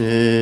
일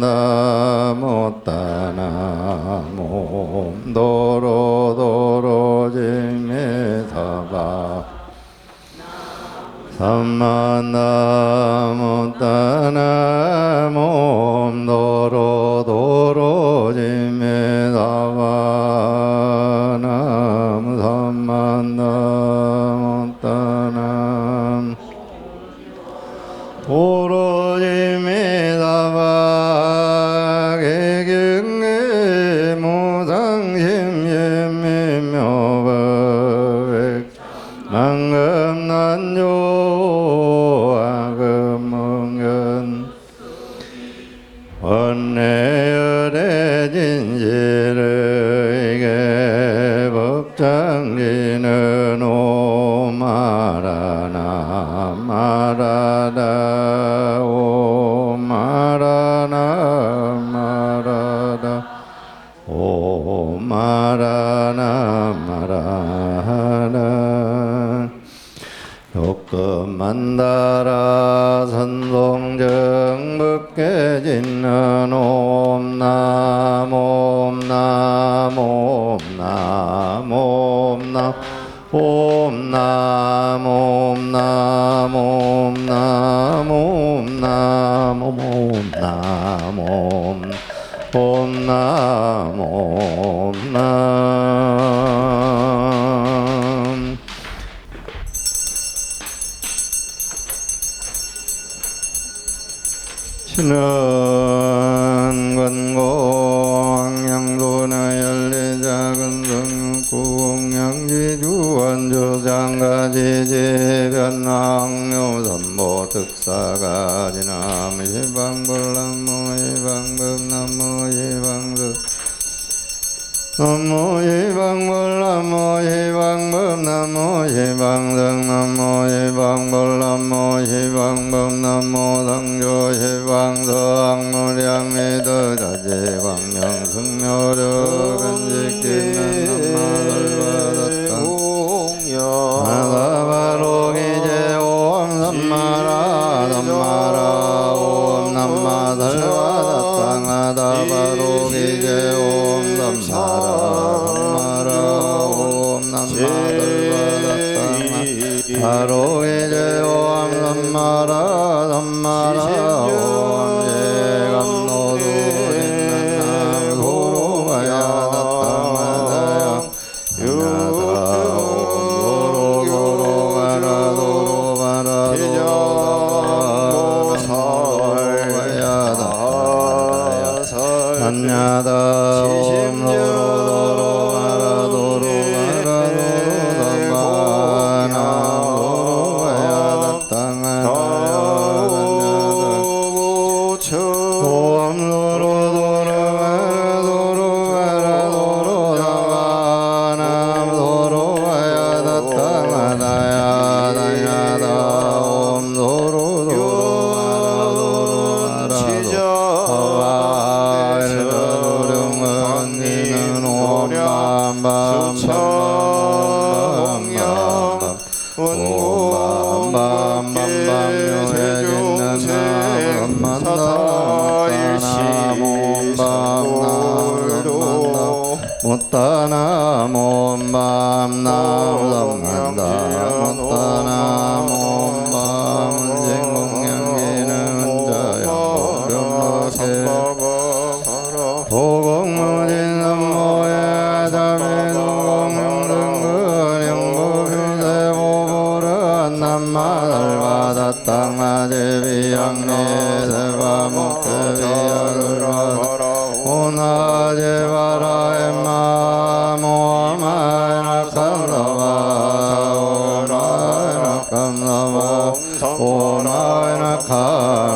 나무 따나무 도로 도로 징미사바. 삼만나무 따나무 도로 도로 징미 nam mô di văn bồ nam mô di văn bồ nam mô thăng vô di văn thơ ăn mô đen ni tơ di nhân nhô kinh di kim 따나 못맘 나무다 못다 खा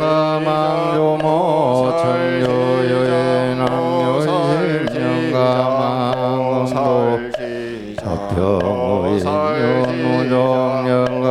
사망요모 천유여인암요일명가망도 법표무인요무종영가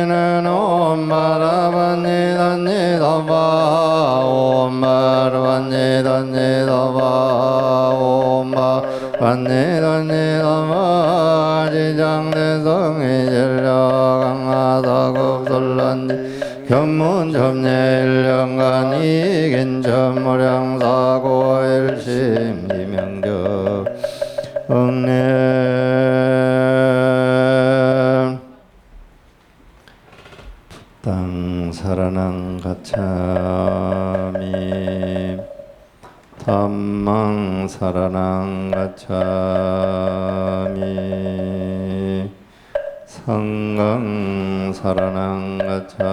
보살멸령합지는 옴마라반니 단니더바 옴마라반니 단니더바 옴마반니 단니더바 지장대성이 진려강하다급설란지 견문점례일령간 이긴점무량사고 일심 이명적 응례 사라낭 가차미 담망 사라낭 가차미 성강 사라낭 가차미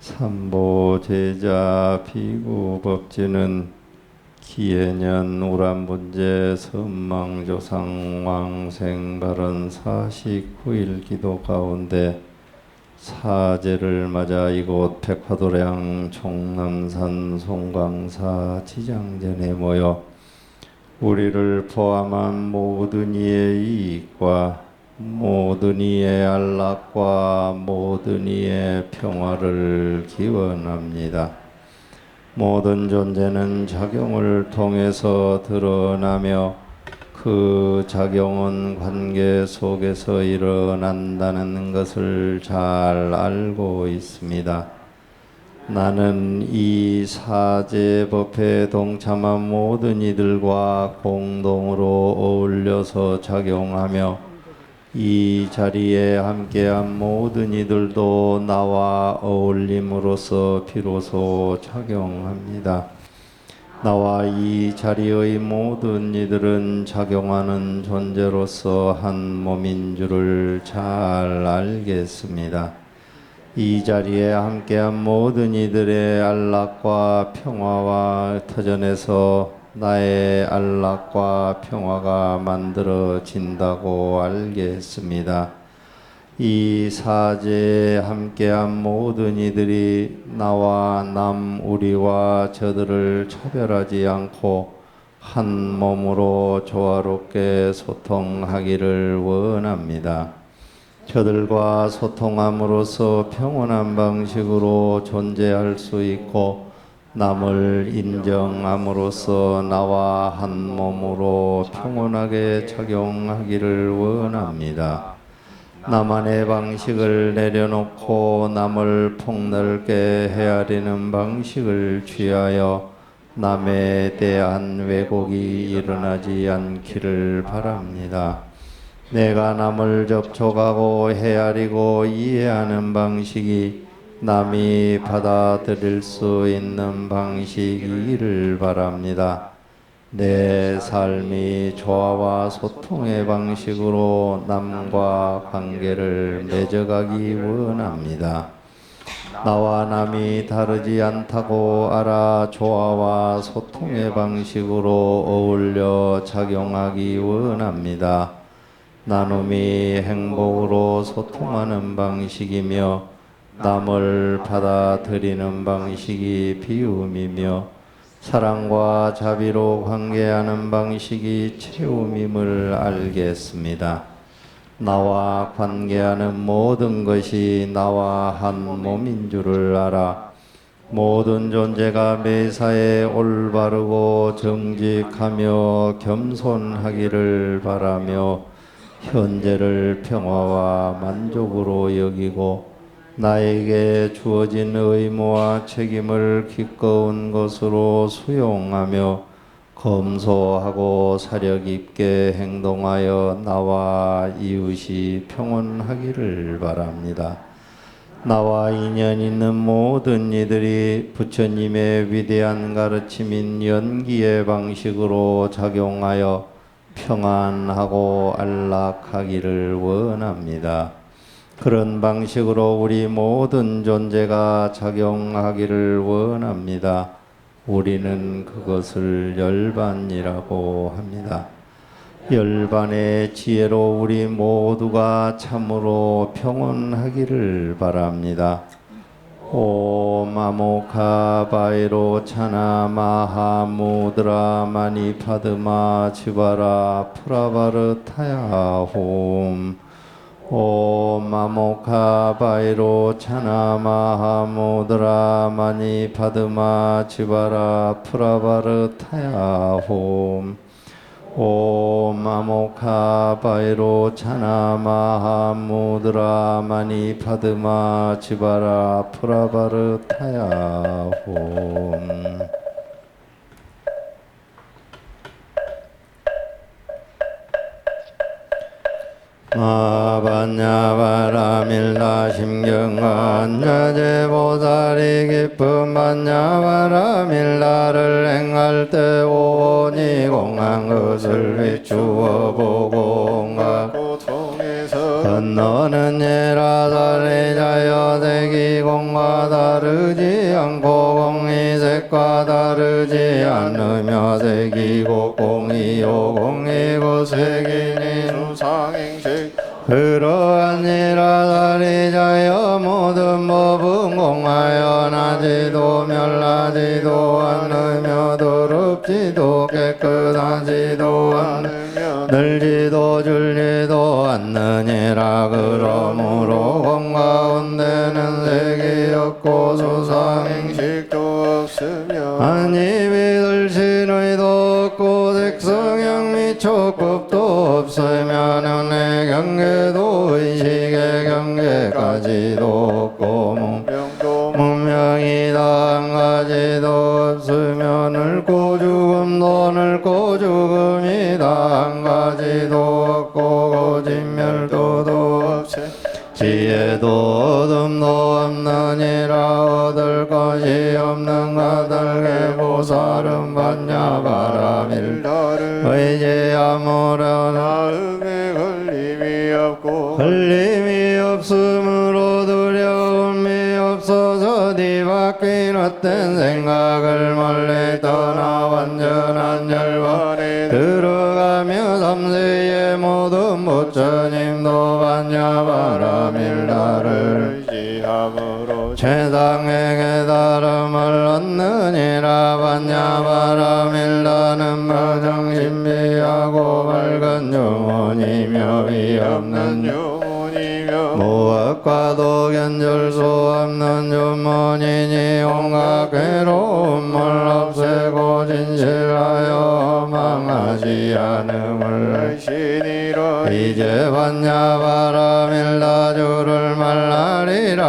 삼보 제자 비구 법지는 기해년 우람분제 선망조상 왕생발언 49일 기도 가운데 사제를 맞아 이곳 백화도량 종남산 송광사 지장전에 모여 우리를 포함한 모든 이의 이익과 모든 이의 안락과 모든 이의 평화를 기원합니다. 모든 존재는 작용을 통해서 드러나며 그 작용은 관계 속에서 일어난다는 것을 잘 알고 있습니다. 나는 이 사제법에 동참한 모든 이들과 공동으로 어울려서 작용하며 이 자리에 함께한 모든 이들도 나와 어울림으로써 비로소 작용합니다. 나와 이 자리의 모든 이들은 작용하는 존재로서 한 몸인 줄을 잘 알겠습니다. 이 자리에 함께한 모든 이들의 안락과 평화와 터전에서 나의 안락과 평화가 만들어진다고 알겠습니다. 이 사제에 함께한 모든 이들이 나와 남 우리와 저들을 차별하지 않고 한 몸으로 조화롭게 소통하기를 원합니다. 저들과 소통함으로써 평온한 방식으로 존재할 수 있고 남을 인정함으로써 나와 한 몸으로 평온하게 작용하기를 원합니다. 나만의 방식을 내려놓고 남을 폭넓게 헤아리는 방식을 취하여 남에 대한 왜곡이 일어나지 않기를 바랍니다. 내가 남을 접촉하고 헤아리고 이해하는 방식이 남이 받아들일 수 있는 방식이기를 바랍니다. 내 삶이 조화와 소통의 방식으로 남과 관계를 맺어가기 원합니다. 나와 남이 다르지 않다고 알아 조화와 소통의 방식으로 어울려 작용하기 원합니다. 나눔이 행복으로 소통하는 방식이며 남을 받아들이는 방식이 비움이며 사랑과 자비로 관계하는 방식이 채움임을 알겠습니다. 나와 관계하는 모든 것이 나와 한 몸인 줄을 알아 모든 존재가 매사에 올바르고 정직하며 겸손하기를 바라며 현재를 평화와 만족으로 여기고 나에게 주어진 의무와 책임을 기꺼운 것으로 수용하며 검소하고 사력 있게 행동하여 나와 이웃이 평온하기를 바랍니다. 나와 인연 있는 모든 이들이 부처님의 위대한 가르침인 연기의 방식으로 작용하여 평안하고 안락하기를 원합니다. 그런 방식으로 우리 모든 존재가 작용하기를 원합니다. 우리는 그것을 열반이라고 합니다. 열반의 지혜로 우리 모두가 참으로 평온하기를 바랍니다. 옴 아모카 바이로 차나 마하무드라 마니 파드마 지바라 프라바르 타야 홈 옴 아모카 바이로 차나 마하무드라 마니 파드마 지바라 프라바르타야 홈옴 아모카 바이로 차나 마하무드라 마니 파드마 지바라 프라바르타야 홈 마반야바라밀라 심경한야제 보살이 기쁨 반야바라밀라를 행할 때 오니 공한 것을 비추어 보공하 고통에서 건너는 예라 달리자여 대기 공과 다르지 않고 공이 색과 다르지 않으며 색이고 공이요 공이고 색이니 수상행식 그러한 이라 다리 자여 모든 법은 공하여 나지도 멸하지도 않으며 더럽지도 깨끗하지도 않으며 늘지도 줄지도 않느니라. 그러므로 공가운데는 색이 없고 수상행식 행식도 없으며 아니 촉법도 없으면 은혜 경계도 의식의 경계까지도 없고 문- 명도 문명이다 늙고 죽음도 늙고 죽음이다 한 가지도 없고 고진멸도도 없이 지혜도 어둠도 없느니라 얻을 것이 없는 가들게 보살은 받냐 바람일 나를 의지 아무려나 마음에 걸림이 없고 걸림이 없으므로 두려움이 없어서 뒤바뀐 어떤 생각을 멀리 떠나 완전한 열반 안에 들어가며 삼세의 모든 부처님도 반야 바 이제 반야 바람일다 주를 말라리라.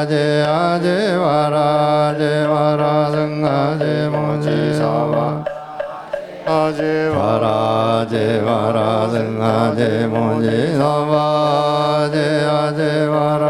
아제 아 제 와라 아제 와라 승아제 모지사와. 아제 와라 아제 와라 승아제 모지사와. 아제 아 제 와라